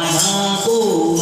Anako